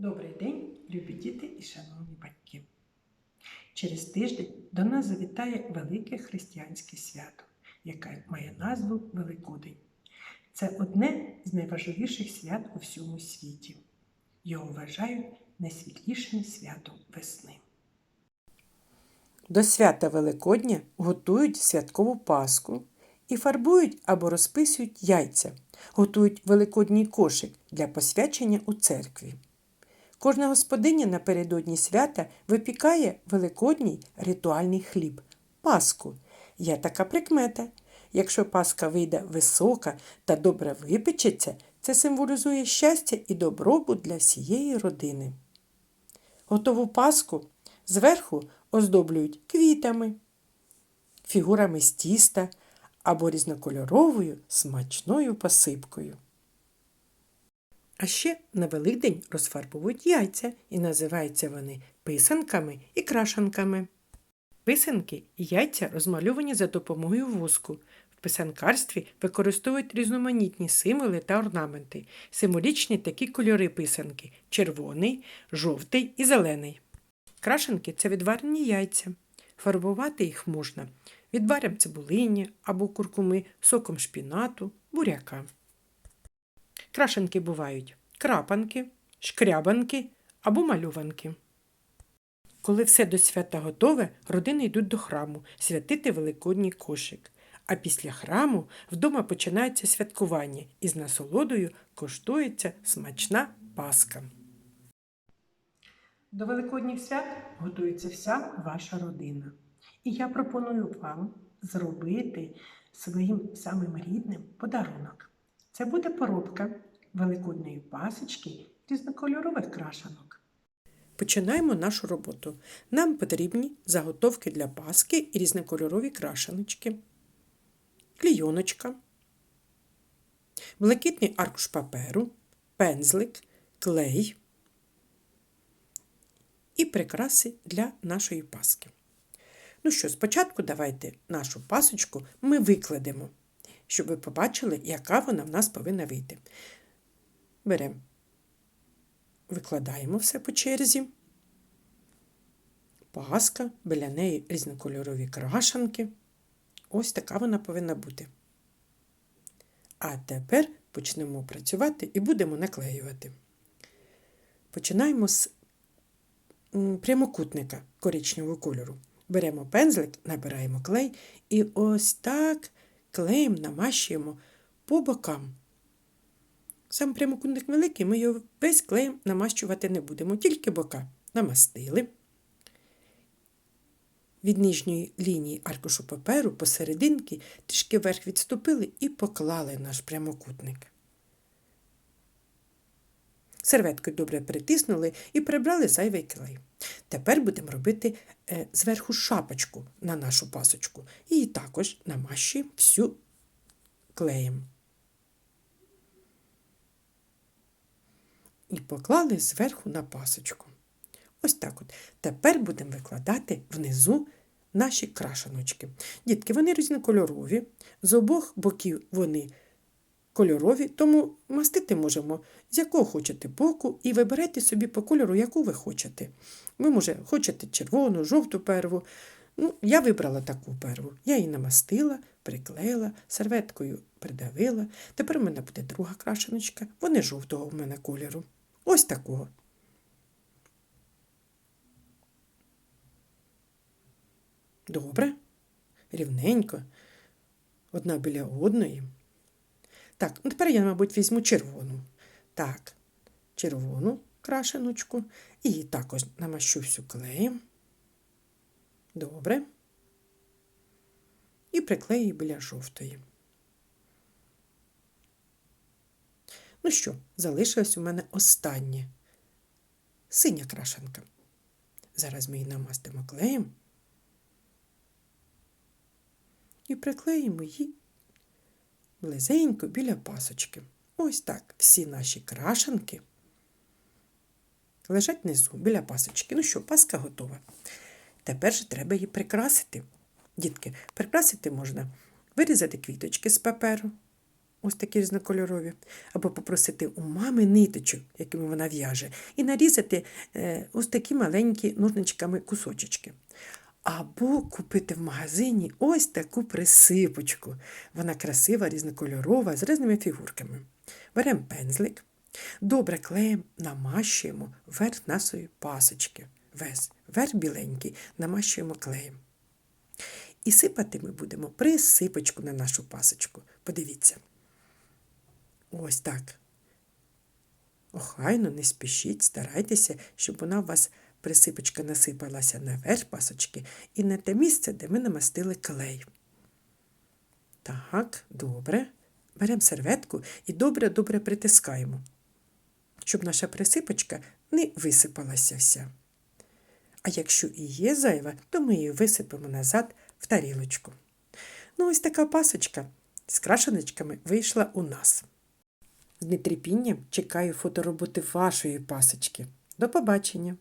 Добрий день, любі діти і шановні батьки. Через тиждень до нас завітає велике християнське свято, яке має назву Великодень. Це одне з найважливіших свят у всьому світі. Його вважають найсвітлішим святом весни. До свята Великодня готують святкову паску і фарбують або розписують яйця, готують великодній кошик для посвячення у церкві. Кожна господиня напередодні свята випікає великодній ритуальний хліб паску. Є така прикмета. Якщо паска вийде висока та добре випечеться, це символізує щастя і добробут для всієї родини. Готову паску зверху оздоблюють квітами, фігурами з тіста або різнокольоровою смачною посипкою. А ще на Великдень розфарбовують яйця і називаються вони писанками і крашанками. Писанки і яйця розмальовані за допомогою воску. В писанкарстві використовують різноманітні символи та орнаменти. Символічні такі кольори писанки червоний, жовтий і зелений. Крашенки це відварені яйця. Фарбувати їх можна відваром цибулині або куркуми, соком шпінату, буряка. Крашенки бувають крапанки, шкрябанки або малюванки. Коли все до свята готове, родини йдуть до храму святити великодній кошик. А після храму вдома починається святкування і з насолодою коштується смачна паска. До Великодніх свят готується вся ваша родина. І я пропоную вам зробити своїм самим рідним подарунок. Це буде поробка великодної пасочки різнокольорових крашанок. Починаємо нашу роботу. Нам потрібні заготовки для паски і різнокольорові крашеночки, клійоночка, блакитний аркуш паперу, пензлик, клей і прикраси для нашої паски. Ну що, спочатку давайте нашу пасочку ми викладемо, щоб ви побачили, яка вона в нас повинна вийти. Беремо, викладаємо все по черзі. Паска, біля неї різнокольорові крашанки. Ось така вона повинна бути. А тепер почнемо працювати і будемо наклеювати. Починаємо з прямокутника коричневого кольору. Беремо пензлик, набираємо клей і ось так клеєм намащуємо по бокам. Сам прямокутник великий, ми його весь клеєм намащувати не будемо, тільки бока намастили. Від нижньої лінії аркушу паперу посерединки трішки вверх відступили і поклали наш прямокутник. Серветкою добре притиснули і прибрали зайвий клей. Тепер будемо робити е, зверху шапочку на нашу пасочку. І також намащуємо всю клеєм. І поклали зверху на пасочку. Ось так от. Тепер будемо викладати внизу наші крашаночки. Дітки, вони різнокольорові, з обох боків вони кольорові, тому мастити можемо з якого хочете боку, і вибирайте собі по кольору, яку ви хочете. Ви, може, хочете червону, жовту перву. Ну, Я вибрала таку перву. Я її намастила, приклеїла, серветкою придавила. Тепер у мене буде друга крашеночка. Вони жовтого в мене кольору. Ось такого. Добре, рівненько, одна біля одної. Так, ну тепер я, мабуть, візьму червону. Так, червону крашеночку і також намащу всю клеєм. Добре. І приклею біля жовтої. Ну що, залишилось у мене останнє синя крашенка. Зараз ми її намастимо клеєм і приклеїмо її близенько біля пасочки. Ось так всі наші крашенки лежать внизу біля пасочки. Ну що, паска готова. Тепер же треба її прикрасити. Дітки, прикрасити можна вирізати квіточки з паперу, ось такі різнокольорові, або попросити у мами ниточок, якими вона в'яже, і нарізати е, ось такі маленькі ножничками кусочечки. Або купити в магазині ось таку присипочку. Вона красива, різнокольорова, з різними фігурками. Беремо пензлик, добре клеєм намащуємо верх нашої пасочки. Весь верх біленький намащуємо клеєм. І сипати ми будемо присипочку на нашу пасочку. Подивіться. Ось так. Охайно, не спішіть, старайтеся, щоб вона у вас присипочка насипалася наверх пасочки і на те місце, де ми намастили клей. Так, добре. Беремо серветку і добре-добре притискаємо, щоб наша присипочка не висипалася вся. А якщо і є зайва, то ми її висипемо назад в тарілочку. Ну, ось така пасочка з крашеничками вийшла у нас. З нетерпінням чекаю фотороботи вашої пасочки. До побачення!